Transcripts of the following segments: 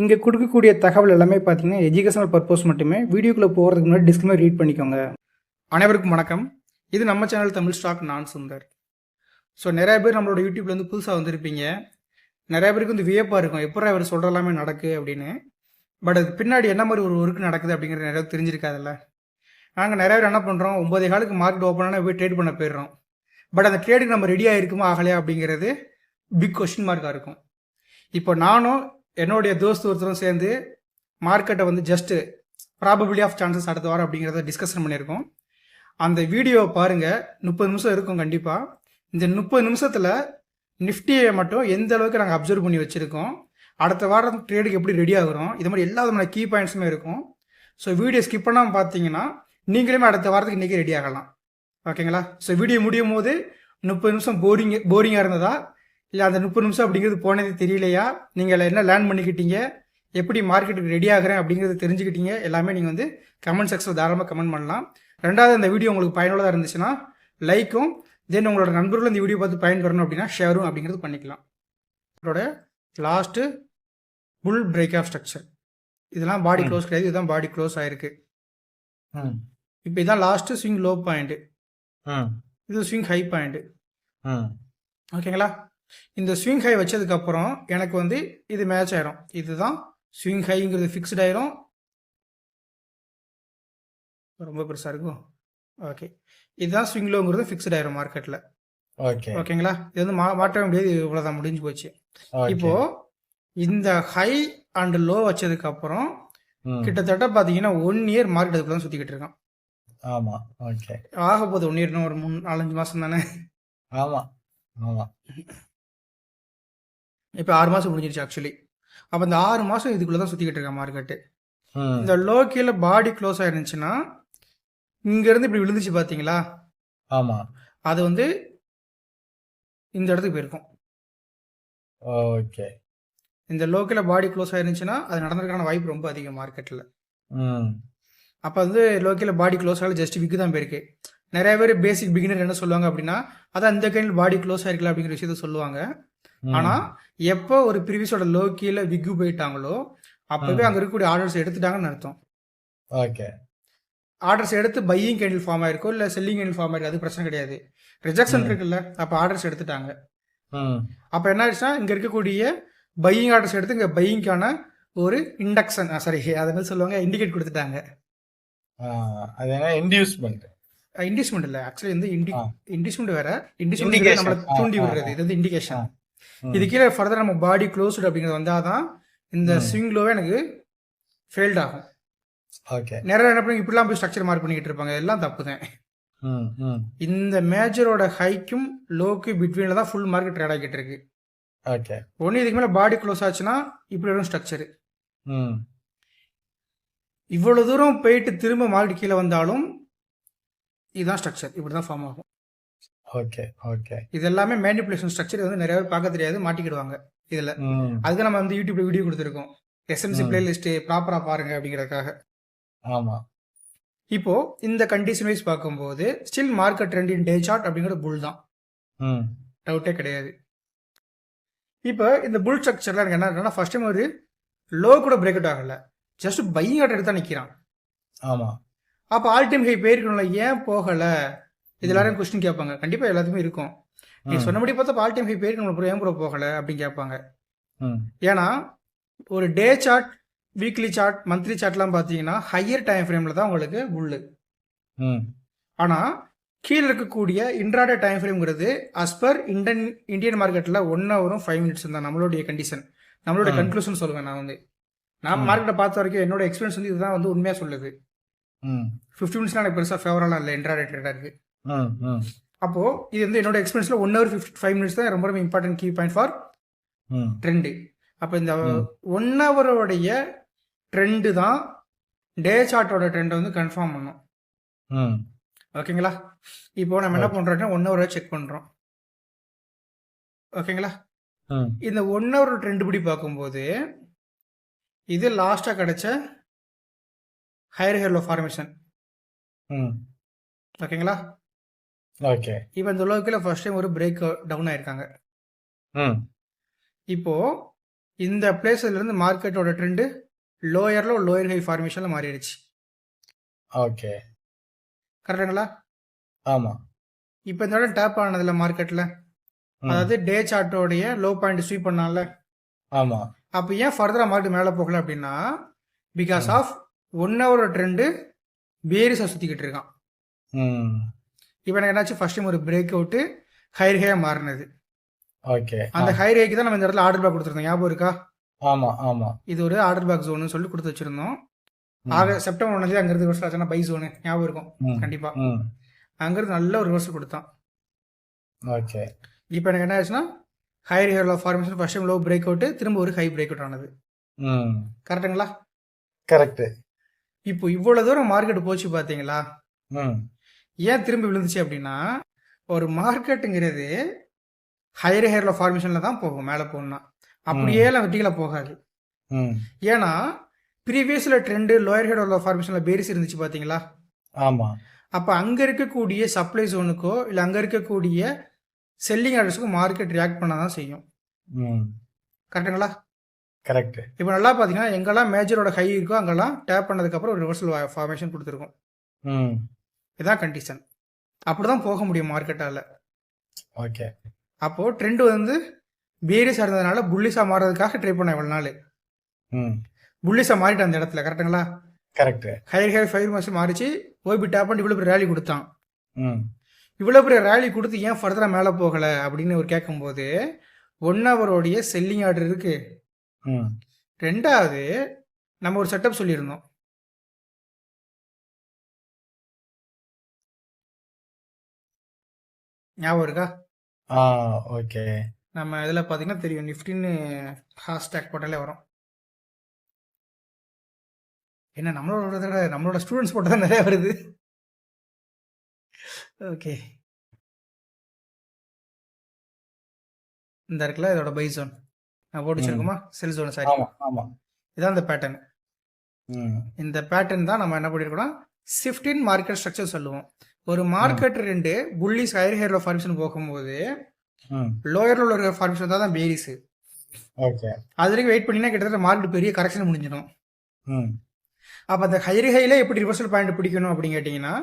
இங்கே கொடுக்கக்கூடிய தகவல் எல்லாமே பார்த்தீங்கன்னா எஜுகேஷனல் பர்பஸ் மட்டுமே வீடியோக்குள்ளே போகிறதுக்கு முன்னாடி டிஸ்கிளைமர் ரீட் பண்ணிக்கோங்க. அனைவருக்கும் வணக்கம். இது நம்ம சேனல் தமிழ் ஸ்டாக் நான் சுந்தர். ஸோ நிறைய பேர் நம்மளோட யூடியூப்ல வந்து புதுசாக வந்திருப்பீங்க. நிறைய பேருக்கு வந்து வியப்பாக இருக்கும். எப்போ அவர் சொல்கிற எல்லாமே நடக்கு அப்படின்னு. பட் அது பின்னாடி என்ன மாதிரி ஒரு ஒர்க் நடக்குது அப்படிங்கிறது நிறைய தெரிஞ்சிருக்காதுல்ல. நாங்கள் நிறைய பேர் என்ன பண்ணுறோம் ஒம்பதே காலுக்கு மார்க்கெட் ஓப்பன் ஆனால் போய் ட்ரேட் பண்ண போயிடுறோம். பட் அந்த ட்ரேடுக்கு நம்ம ரெடியாக இருக்குமா ஆகலையா அப்படிங்கிறது பிக் கொஸ்டின் மார்க்காக இருக்கும். இப்போ நானும் என்னுடைய தோஸ்து ஒருத்தரும் சேர்ந்து மார்க்கெட்டை வந்து ஜஸ்ட்டு ப்ராபபிலிட்டி ஆஃப் சான்சஸ் அடுத்த வாரம் அப்படிங்கிறத டிஸ்கஷன் பண்ணியிருக்கோம். அந்த வீடியோவை பாருங்கள் முப்பது நிமிஷம் இருக்கும் கண்டிப்பாக இந்த முப்பது நிமிஷத்தில் நிஃப்டியை மட்டும் எந்த அளவுக்கு நாங்கள் அப்சர்வ் பண்ணி வச்சுருக்கோம். அடுத்த வாரம் ட்ரேடுக்கு எப்படி ரெடி ஆகுறோம். இது மாதிரி எல்லா விதமான கீ பாயிண்ட்ஸுமே இருக்கும். ஸோ வீடியோ ஸ்கிப் பண்ணாமல் பார்த்தீங்கன்னா நீங்களுமே அடுத்த வாரத்துக்கு இன்றைக்கி ரெடி ஆகலாம். ஓகேங்களா ஸோ வீடியோ முடியும் போது முப்பது நிமிஷம் போரிங் போரிங்காக இருந்ததா? இல்லை அந்த முப்பது நிமிஷம் அப்படிங்கிறது போனது தெரியலையா? நீங்கள் என்ன லேர்ன் பண்ணிக்கிட்டீங்க? எப்படி மார்க்கெட்டுக்கு ரெடி ஆகிறேன் அப்படிங்கிறது தெரிஞ்சுக்கிட்டீங்க? எல்லாமே நீங்கள் வந்து கமெண்ட் செக்ஷனில் தாராளமாக கமெண்ட் பண்ணலாம். ரெண்டாவது இந்த வீடியோ உங்களுக்கு பயனுள்ளதாக இருந்துச்சுன்னா லைக்கும் தென் உங்களோட நண்பர்களும் இந்த வீடியோ பார்த்து பயன்பெறணும் அப்படின்னா ஷேரும் அப்படிங்கிறது பண்ணிக்கலாம். இதோட last bull break of structure இதெல்லாம் பாடி. க்ளோஸ் கிடையாது. இதுதான் பாடி க்ளோஸ் ஆயிருக்கு. இப்போ இதான் லாஸ்ட்டு ஸ்விங் லோ பாயிண்ட்டு இது ஸ்விங் ஹை பாயிண்ட்டு ஓகேங்களா இந்த ஸ்விங் ஹை வச்சதுக்கப்புறம் எனக்கு வந்து இது மேட்ச் ஆயிரும். இதுதான் ஸ்விங் ஹைங்கிறது ஃபிக்ஸ்ட் ஆயிரும். ரொம்ப பெருசாக இருக்கும். ஓகே இதுதான் ஸ்விங் லோங்கிறது ஃபிக்ஸ்ட் ஆயிரும் மார்க்கெட்டில் ஓகே ஓகேங்களா இது வந்து மா மாற்ற முடியாது. இவ்வளோதான் முடிஞ்சு போச்சு. இப்போ இந்த ஹை அண்ட் லோ வச்சதுக்கப்புறம் ம். கிட்டத்தட்ட பார்த்தீங்கன்னா ஒன் இயர் மார்க்கெட் அதுக்குள்ள தான் சுற்றிக்கிட்டு இருக்கான். ஆமா. ஓகே ஆக போகுது ஒன் இயர்னு ஒரு மூணு நாலஞ்சு மாதம் தானே. ஆமா. ஆமா. இப்போ ஆறு மாதம் முடிஞ்சிருச்சு ஆக்சுவலி அப்போ இந்த ஆறு மாதம் இதுக்குள்ளே தான் சுற்றிக்கிட்டு இருக்கேன் மார்க்கெட்டு இந்த லோ கீழே பாடி க்ளோஸ் ஆயிருந்துச்சுன்னா இங்கேருந்து இப்படி விழுந்துச்சு பார்த்தீங்களா ஆமா. அது வந்து இந்த இடத்துக்கு போயிருக்கும். ஓகே. இந்த லோ கீழே பாடி க்ளோஸ் ஆயிருந்துச்சுன்னா அது நடந்திருக்கான வாய்ப்பு ரொம்ப அதிகம் மார்க்கெட்டில் அப்போ வந்து லோ கீழே பாடி க்ளோஸ் ஆகல ஜஸ்ட் விக்கு தான் போயிருக்கு. நிறைய பேர் பேசிக் பிகினர் என்ன சொல்லுவாங்க அப்படின்னா அதான் இந்த கையில் பாடி க்ளோஸ் ஆயிருக்கல அப்படிங்கிற விஷயத்த சொல்லுவாங்க. ஆனா எப்போ ஒரு ப்ரீவியஸோட லோ கீழே விக்கு போயிட்டாங்களோ அப்பவே. அங்க இருக்கக்கூடிய ஆர்டர்ஸ் எடுத்துட்டாங்கன்னு அர்த்தம் ஓகே ஆர்டர்ஸ் எடுத்து பையிங் கேண்டில் ஃபார்ம் ஆயிருக்கும் இல்ல செல்லிங் கேண்டில் ஃபார்ம் ஆயிருக்கு அது பிரச்சனை கிடையாது ரிஜெக்ஷன். இருக்குல்ல அப்ப ஆர்டர்ஸ் எடுத்துட்டாங்க அப்ப என்ன ஆயிடுச்சுன்னா இங்க இருக்கக்கூடிய பையிங் ஆர்டர்ஸ் எடுத்து இங்க பையிங்கான ஒரு இண்டக்ஷன் சாரி அதை என்ன சொல்லுவாங்க இண்டிகேட் கொடுத்துட்டாங்க அது என்ன இன்டியூஸ்மெண்ட் இண்டிஸ்மெண்ட் இல்ல ஆக்சுவலி வந்து இண்டி ஆ. இண்டிஸ்மெண்ட் வேற Indication. நம்மள தூண்டி விடுறது. இது வந்து இண்டிகேஷன். இது கீழே ஃபர்தர் நம்ம பாடி க்ளோஸ்டு அப்படிங்கிறது வந்தாதான் இந்த ம். ஸ்விங் லோவே எனக்கு ஃபெயில்ட் ஆகும். ஓகே நிறைய என்ன பண்ணி இப்படிலாம் போய் ஸ்ட்ரக்சர் மார்க் பண்ணிக்கிட்டு இருப்பாங்க. எல்லாம் தப்பு தான் இந்த மேஜரோட ஹைக்கும் லோக்கு பிட்வீனில் தான் ஃபுல் மார்க்கெட் ட்ரேட் ஆகிட்டு இருக்கு. ஓகே ஒன்று இதுக்கு மேலே பாடி க்ளோஸ் ஆச்சுன்னா இப்படி வரும் ஸ்ட்ரக்சர் இவ்வளோ தூரம் போயிட்டு திரும்ப மார்க்கெட் கீழே வந்தாலும் இதுதான் ஸ்ட்ரக்சர் இப்படி தான் ஃபார்ம் ஆகும். ஓகே ஓகே இது எல்லாமே மேனிப்புலேஷன் ஸ்ட்ரக்சர் வந்து நிறைய பேர் பார்க்க தெரியாது மாட்டிக்கிடுவாங்க இதில். அதுக்கு நம்ம வந்து யூடியூப்ல வீடியோ கொடுத்துருக்கோம். எஸ்எம்சி. பிளேலிஸ்ட் ப்ராப்பராக பாருங்க அப்படிங்கிறதுக்காக. ஆமா. இப்போ இந்த கண்டிஷன் வைஸ் பார்க்கும்போது still market trend in day chart அப்படிங்கிற புல் தான். டவுட்டே கிடையாது. இப்போ இந்த புல் ஸ்ட்ரக்சர்ல எனக்கு என்ன ஃபர்ஸ்ட் டைம் ஒரு லோ கூட பிரேக் அவுட் ஆகல. ஜஸ்ட் பையிங் ஆர்டர் எடுத்து தான் நிற்கிறான் ஆமா. அப்போ ஆல் டைம் ஹை போயிருக்கணும்ல ஏன் போகல? இது எல்லாரும் கொஸ்டின் கேட்பாங்க. கண்டிப்பா எல்லாத்துக்குமே இருக்கும். நீ. சொன்னபடி பார்த்தா ஆல் டைம் ஹை ப்ரோ ஏன் ப்ரோ போகல அப்படின்னு கேட்பாங்க. ஏன்னா ஒரு day chart weekly chart monthly சார்ட்லாம் பார்த்தீங்கன்னா ஹையர் டைம் ஃப்ரேமில் தான் உங்களுக்கு புல்லு ம். ஆனால் கீழே இருக்கக்கூடிய இன்ட்ராடே டைம் ஃப்ரேம்ங்கிறது அஸ் பர் இந்தியன் இந்தியன் மார்க்கெட்டில் ஒன் ஹவரும் ஃபைவ் மினிட்ஸ் தான் நம்மளுடைய கண்டிஷன் நம்மளுடைய. கன்க்ளூஷன் சொல்லுவேன் நான் வந்து. நான். மார்க்கெட்டை பார்த்த வரைக்கும் என்னோட எக்ஸ்பீரியன்ஸ் வந்து இதுதான் வந்து உண்மையாக சொல்லுது. ஃபிஃப்டி மினிட்ஸ்லாம் எனக்கு பெருசாக ஃபேவராலாம் இல்லை இன்ட்ராடே ட்ரேடாக இருக்குது அப்போது இது வந்து என்னோட எக்ஸ்பீரியன்ஸில் one hour fifty five minutes தான் ரொம்ப ரொம்ப important key point for trend அப்போ இந்த. ஒன் ஹவரோடைய ட்ரெண்டு தான் டே சார்ட்டோட ட்ரெண்டை வந்து கன்ஃபார்ம் பண்ணும். ம் ஓகேங்களா இப்போ நம்ம என்ன Okay. பண்ணுறோம்னா ஒன் ஹவரை செக் பண்ணுறோம் ஓகேங்களா இந்த ஒன் ஹவர் ட்ரெண்ட் படி பார்க்கும்போது இது லாஸ்ட்டாக கிடைச்ச ஹையர் ஹெர்லோ ஃபார்மேஷன் ம். ஓகேங்களா ஓகே இப்போ இந்த உலகத்தில் ஃபர்ஸ்ட் டைம் ஒரு பிரேக் டவுன் ஆயிருக்காங்க. ம். இப்போ இந்த பிளேஸ்ல இருந்து மார்க்கெட்டோட ட்ரெண்டு லோயர்ல லோயர் ஹை ஃபார்மேஷன்ல மாறிடுச்சு. ஓகே கரெக்டுங்களா ஆமா. இப்போ இந்த இடம் டேப் ஆனதுல மார்க்கெட்ல ம், அதாவது டே சார்ட்டோடைய லோ பாயிண்ட் ஸ்வீப் பண்ணால ஆமா. அப்போ ஏன் ஃபர்தராக மார்க்கெட் மேலே போகல அப்படின்னா because of one hour trend பேரிஸாக சுற்றிக்கிட்டு இருக்கான். ம். இப்போ எனக்கு என்னாச்சு? ஃபர்ஸ்ட் டைம் ஒரு பிரேக் அவுட்டு ஹைர் ஹேயாக மாறினது. ஓகே அந்த ஹைர் ஹேக்கு தான் நம்ம இந்த இடத்துல ஆர்டர் பேக் கொடுத்துருந்தோம். ஞாபகம் இருக்கா? ஆமா ஆமா. இது ஒரு ஆர்டர் பேக் ஜோன்னு சொல்லி கொடுத்து வச்சிருந்தோம். ஆக செப்டம்பர் ஒன்றாந்தேதி அங்கிருந்து ரிவர்சல் ஆச்சுன்னா பை ஜோனு ஞாபகம் இருக்கும். கண்டிப்பா. அங்கிருந்து நல்ல ஒரு ரிவர்சல் கொடுத்தான். ஓகே இப்போ எனக்கு என்ன ஆச்சுன்னா higher high formation first time low break out திரும்ப ஒரு ஹை பிரேக் அவுட் ஆனது. ம். கரெக்டுங்களா கரெக்ட் இப்போ இவ்வளோ தூரம் மார்க்கெட் போச்சு பார்த்தீங்களா ம். ஏன் திரும்பி விழுந்துச்சு அப்படின்னா ஒரு மார்க்கெட்டுங்கிறது ஹையர் ஹேர்ல ஃபார்மேஷனில் தான் போகும் மேலே போகணும்னா அப்படியே வெட்டிகளை போகாது. ஏன்னா ப்ரீவியஸில் ட்ரெண்டு லோயர் ஹேட் ஃபார்மேஷனில் பேரிஸ் இருந்துச்சு பார்த்தீங்களா ஆமா. அப்போ அங்கே இருக்கக்கூடிய சப்ளை ஜோனுக்கோ இல்லை அங்கே இருக்கக்கூடிய செல்லிங் ஆர்டர்ஸுக்கும் மார்க்கெட் ரியாக்ட் பண்ண தான் செய்யும். கரெக்டுங்களா? கரெக்ட். இப்போ நல்லா பார்த்தீங்கன்னா எங்கெல்லாம் மேஜரோட ஹை இருக்கோ அங்கெல்லாம் டேப் பண்ணதுக்கப்புறம் ஒரு ரிவர்சல் ஃபார்மேஷன் கொடுத்துருக்கோம். ம் இதுதான் கண்டிஷன் அப்படி தான் போக முடியும் மார்க்கெட்டால் ஓகே அப்போது ட்ரெண்ட் வந்து பேரிஸாக இருந்ததுனால புல்லிஸாக மாறுறதுக்காக ட்ரை பண்ணேன் இவ்வளோ நாள். ம். புல்லிஸாக மாறிட்டேன் அந்த இடத்துல கரெக்டுங்களா கரெக்ட் ஹையர் ஹையர் ஃபைவ் மாதம் மாறிச்சு. ஓபி டேப் பண்ணி இவ்வளோ பெரிய ரேலி கொடுத்தான். ம். இவ்வளோ பெரிய ரேலி கொடுத்து ஏன் ஃபர்தராக மேலே போகலை அப்படின்னு ஒரு கேட்கும்போது ஒன் ஹவரோடைய செல்லிங் ஆர்டர் இருக்கு. ம். ரெண்டாவது நம்ம ஒரு செட்டப் சொல்லியிருந்தோம். ஞாபகம் இருக்கா? ஆ ஓகே. நம்ம இதில் பார்த்தீங்கன்னா தெரியும். நிஃப்டின்னு ஹேஷ்டேக் போட்டாலே வரும். என்ன நம்மளோட விட நம்மளோட ஸ்டூடெண்ட்ஸ் போட்டால் தான் நிறைய வருது. ஓகே. இந்த இருக்குல்ல இதோட பை ஜோன் நான் போட்டு வச்சிருக்கோமா? செல் ஜோன் சாரி இதான் இந்த பேட்டர்ன் இந்த பேட்டர்ன் தான் நம்ம என்ன பண்ணியிருக்கோம்னா ஷிஃப்டின் மார்க்கெட் ஸ்ட்ரக்சர் சொல்லுவோம். ஒரு மார்க்கெட் ரெண்டு புள்ளிஸ் ஹையர் ஹேரில் ஃபார்மேஷன் போகும்போது லோயரில் உள்ள ஃபார்மேஷன் தான் தான் பேரிஸு ஓகே அது வரைக்கும் வெயிட் பண்ணினா கிட்டத்தட்ட மார்க்கெட் பெரிய கரெக்ஷன் முடிஞ்சிடும். அப்போ அந்த ஹைரி ஹைல எப்படி ரிவர்சல் பாயிண்ட் பிடிக்கணும் அப்படின்னு கேட்டிங்கன்னா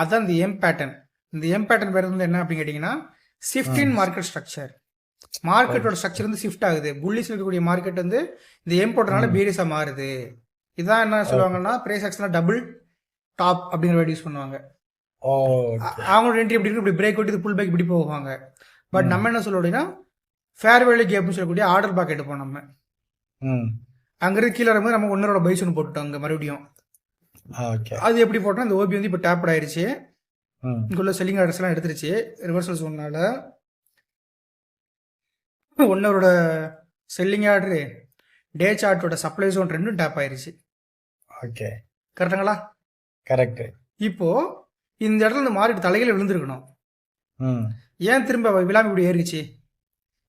அதுதான் இந்த எம் பேட்டர்ன் இந்த எம் பேட்டர்ன் பேர் வந்து என்ன அப்படின்னு கேட்டிங்கன்னா ஷிஃப்டின் மார்க்கெட் ஸ்ட்ரக்சர் மார்க்கெட்டோட ஸ்ட்ரக்சர் வந்து ஷிஃப்ட் ஆகுது. புள்ளிஸ் இருக்கக்கூடிய மார்க்கெட் வந்து இந்த எம் போட்டனால பேரிஸாக மாறுது. இதான் என்ன சொல்லுவாங்கன்னா ப்ரைஸ் ஆக்ஷனாக டபுள் டாப் அப்படிங்கிற வேர்டு யூஸ் பண்ணுவாங்க. அவங்களோட என்ட்ரி எப்படி இருக்கு இப்படி பிரேக் இது புல் பேக் இப்படி போவாங்க. பட் நம்ம என்ன சொல்லுவோம் அப்படின்னா ஃபேர் வேல்யூ கேப்னு சொல்லக்கூடிய ஆர்டர் பேக் எடுப்போம் நம்ம. ம். அங்கிருந்து கீழே வரும்போது நம்ம ஒன்னரோட பைஸ் ஒன்று போட்டுட்டோம் அங்கே மறுபடியும். ஓகே. அது எப்படி போட்டோம் இந்த ஓபி வந்து இப்போ டேப்ட் ஆயிருச்சு. இங்குள்ள செல்லிங் ஆர்டர்ஸ் எல்லாம் எடுத்துருச்சு. ரிவர்சல் சொன்னால. ஒன் ஹவரோட செல்லிங் ஆர்டரு டே சார்ட்டோட சப்ளை ஜோன் ரெண்டும் டேப் ஆயிருச்சு. ஓகே. கரெக்டுங்களா கரெக்ட் இப்போ இந்த இடத்துல இந்த மாறிட்டு தலைகளை விழுந்திருக்கணும். ம். ஏன் திரும்ப விழாம இப்படி ஏறிச்சு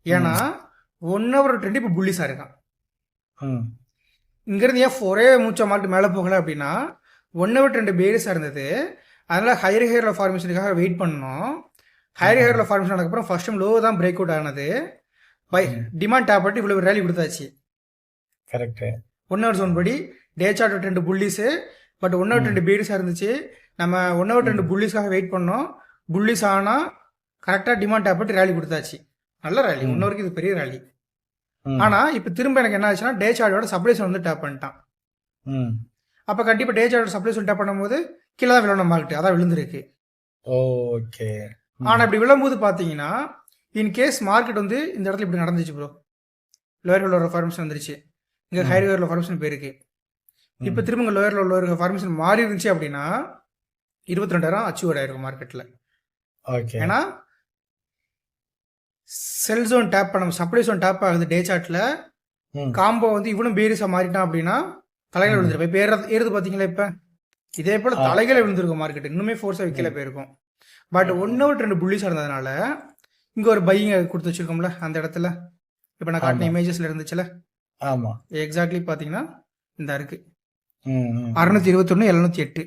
ஏன்னா ஒன் ஹவர் ட்ரெண்ட் இப்போ புள்ளிஸாக இருக்கான். இங்கேருந்து ஏன் ஒரே மூச்சா மாட்டு மேலே போகல அப்படின்னா ஒன் ஹவர் ட்ரெண்ட் பேரிஸாக இருந்தது. அதனால ஹையர் ஹேரில் ஃபார்மேஷனுக்காக வெயிட் பண்ணோம் ஹையர் ஹேரில் ஃபார்மேஷன் ஆனதுக்கப்புறம் ஃபர்ஸ்ட் டைம் லோ தான் பிரேக் அவுட் ஆனது. பை டிமாண்ட் டேப் பண்ணி இவ்வளோ ரேலி கொடுத்தாச்சு. கரெக்ட் ஒன் ஹவர் ஜோன் படி டே சார்ட் ரெண்டு புள்ளிஸு பட் ஒன் ஹவர் ரெண்டு பேரிஸாக இருந்துச்சு. நம்ம ஒன் ஹவர் ரெண்டு புள்ளிஸாக வெயிட் பண்ணோம். புள்ளிஸ் ஆனால் கரெக்டாக டிமாண்ட் டேப் பண்ணி ரேலி கொடுத்தாச்சு. நல்ல ரேலி ஒன் ஹவருக்கு இது பெரிய ரேலி ஆனால் இப்போ திரும்ப எனக்கு என்ன ஆச்சுன்னா டே சார்ட்டோட சப்ளைஸ் வந்து டேப் பண்ணிட்டான். அப்போ கண்டிப்பாக டே சார்ட்டோட சப்ளைஸ் டேப் பண்ணும்போது கீழே தான் விழணும் மார்க்கெட் அதான் விழுந்திருக்கு. ஓகே. ஆனால் இப்படி விழும்போது பார்த்தீங்கன்னா இன் கேஸ் மார்க்கெட் வந்து இந்த இடத்துல இப்படி நடந்துச்சு ப்ரோ லோயர் லோவர் ஃபார்மேஷன் வந்துருச்சு. இங்கே ஹையர் லோவர் ஃபார்மேஷன் போயிருக்கு. இப்போ திரும்ப லோயர் லோவர் ஃபார்மேஷன் மாறி இருந்துச்சு அப்படின்னா இருபத்தி ரெண்டாயிரம் அச்சீவ் ஆயிருக்கும் மார்க்கெட்டில் ஓகே ஏன்னா செல் ஜோன் டேப் பண்ண சப்ளை ஜோன் டேப் ஆகுது டே சார்ட்டில் ம். காம்போ வந்து இவனும் பேரிஸாக மாறிட்டான் அப்படின்னா தலைகளை விழுந்துருப்பேன் இப்போ ஏறது ஏறுது பார்த்தீங்களா இப்போ? இதே போல். தலைகளை விழுந்திருக்கும் மார்க்கெட் இன்னுமே ஃபோர்ஸாக விற்கல போயிருக்கும். பட் ஒன் ஹவர் ரெண்டு புள்ளிஸாக இருந்ததுனால இங்கே ஒரு பையிங்க கொடுத்து வச்சிருக்கோம்ல அந்த இடத்துல. இப்போ நான் காட்டின. இமேஜஸில் இருந்துச்சுல? ஆமா. எக்ஸாக்ட்லி பார்த்தீங்கன்னா இந்த இருக்கு. அறுநூத்தி இருபத்தொன்று எழுநூத்தி எட்டு.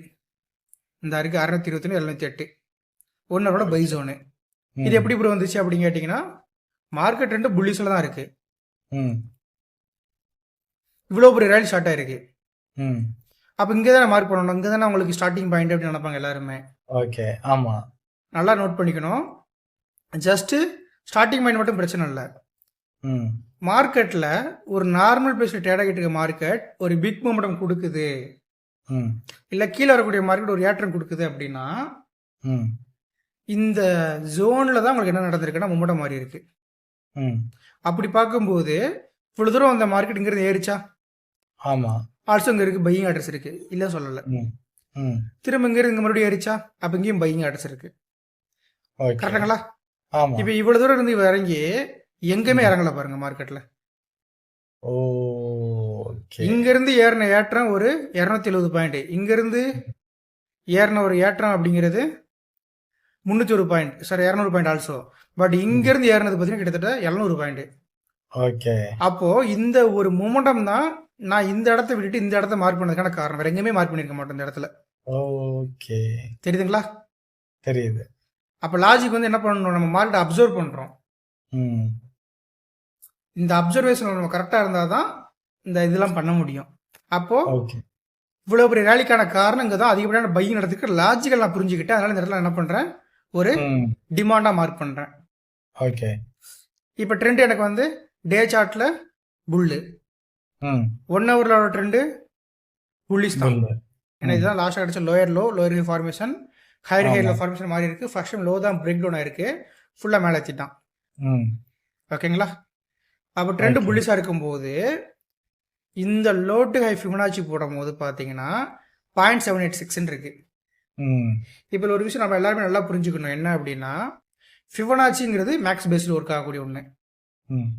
இந்த இருக்கு அறுநூத்தி இருபத்தொன்று எழுநூத்தி எட்டு. ஒன்னரோட பை ஜோனு இது எப்படி இப்படி வந்துச்சு அப்படின்னு கேட்டிங்கன்னா மார்க்கெட் ரெண்டு புள்ளிஸில் தான் இருக்கு. ம். இவ்வளோ பெரிய ரேலி ஸ்டார்ட் ஆயிருக்கு. ம். அப்போ இங்கே தானே மார்க் பண்ணணும்? இங்கே தானே உங்களுக்கு ஸ்டார்டிங் பாயிண்ட் அப்படின்னு நினைப்பாங்க எல்லாருமே. ஓகே ஆமா. நல்லா நோட் பண்ணிக்கணும். ஜஸ்ட்டு ஸ்டார்டிங் பாயிண்ட் மட்டும் பிரச்சனை இல்லை. ம். மார்க்கெட்டில் ஒரு நார்மல் பேஸில் ட்ரேட் ஆகிட்டு இருக்க மார்க்கெட் ஒரு பிக் மூமெண்டம் கொடுக்குது. இல்லை கீழே வரக்கூடிய மார்க்கெட் ஒரு ஏற்றம் கொடுக்குது அப்படின்னா ம். இந்த ஜோனில் தான் உங்களுக்கு என்ன நடந்திருக்குன்னா மூமெண்டம் மாறி இருக்கு. ம். அப்படி பார்க்கும்போது இவ்வளோ தூரம் அந்த மார்க்கெட்டுங்கிறது ஏறிச்சா? ஆமா. ஆல்சோ இங்கே இருக்குது பையிங் அட்ரஸ் இருக்குது இல்லை சொல்லலை. ம். ம். திரும்ப இங்கே இங்கே மறுபடியும் ஏறிச்சா? அப்போ இங்கேயும் பையிங் அட்ரஸ் இருக்கு. ஓகே கரெக்டுங்களா இப்போ இவ்வளோ தூரம் இருந்து இறங்கி எங்கேயுமே இறங்கல பாருங்க மார்க்கெட்டில் இங்கேருந்து ஏறின ஏற்றம் ஒரு இரநூத்தி எழுபது பாயிண்ட் இங்கேருந்து ஏறின ஒரு ஏற்றம் அப்படிங்கிறது முந்நூற்றி ஒரு பாயிண்ட் சார் இரநூறு பாயிண்ட் ஆல்சோ பட் இங்கேருந்து ஏறினது பார்த்தீங்கன்னா கிட்டத்தட்ட எழுநூறு பாயிண்ட் ஓகே அப்போது இந்த ஒரு மூமெண்டம் தான் நான் இந்த இடத்த விட்டுட்டு இந்த இடத்த மார்க் பண்ணதுக்கான காரணம். வேற எங்கேயுமே மார்க் பண்ணியிருக்க மாட்டேன் இந்த இடத்துல. ஓகே தெரியுதுங்களா? தெரியுது. அப்போ லாஜிக் வந்து என்ன பண்ணணும்? நம்ம மார்க்கெட்டை அப்சர்வ் பண்ணுறோம் ம். இந்த அப்சர்வேஷன் நம்ம கரெக்டாக இருந்தால் தான் இந்த இதெல்லாம் பண்ண முடியும். அப்போது இவ்வளோ பெரிய ரேலிக்கான காரணம் இங்கே தான் அதிகப்படியான பையிங் நடத்துக்கு லாஜிக்கல் நான் புரிஞ்சுக்கிட்டேன் அதனால இந்த இடத்துல என்ன பண்ணுறேன் ஒரு டிமாண்டாக மார்க் பண்ணுறேன் ஓகே இப்போ ட்ரெண்ட் எனக்கு வந்து டே சார்ட்டில் புல்லு ஒன் ஹவரில் ட்ரெண்டு புல்லிஸ் தான். ஏன்னா இதுதான் லாஸ்ட் கிடைச்ச lower low lower high formation higher. Higher formation மாறி இருக்கு. ஃபர்ஸ்ட் லோ தான் பிரேக் டவுன் ஆயிருக்கு. ஃபுல்லாக மேலே வச்சுட்டான். ஓகேங்களா அப்போ ட்ரெண்ட். புல்லிஸாக இருக்கும்போது இந்த லோ டு ஹை ஃபிபனாச்சி போடும்போது பார்த்தீங்கன்னா பாயிண்ட் செவன் எயிட் சிக்ஸ்ன்னு இருக்கு. இப்போ ஒரு விஷயம் நம்ம எல்லாருமே நல்லா புரிஞ்சுக்கணும். என்ன அப்படின்னா ஃபிபனாச்சிங்கிறது மேக்ஸ் பேஸ்டு ஒர்க் ஆகக்கூடிய ஒன்று ம்.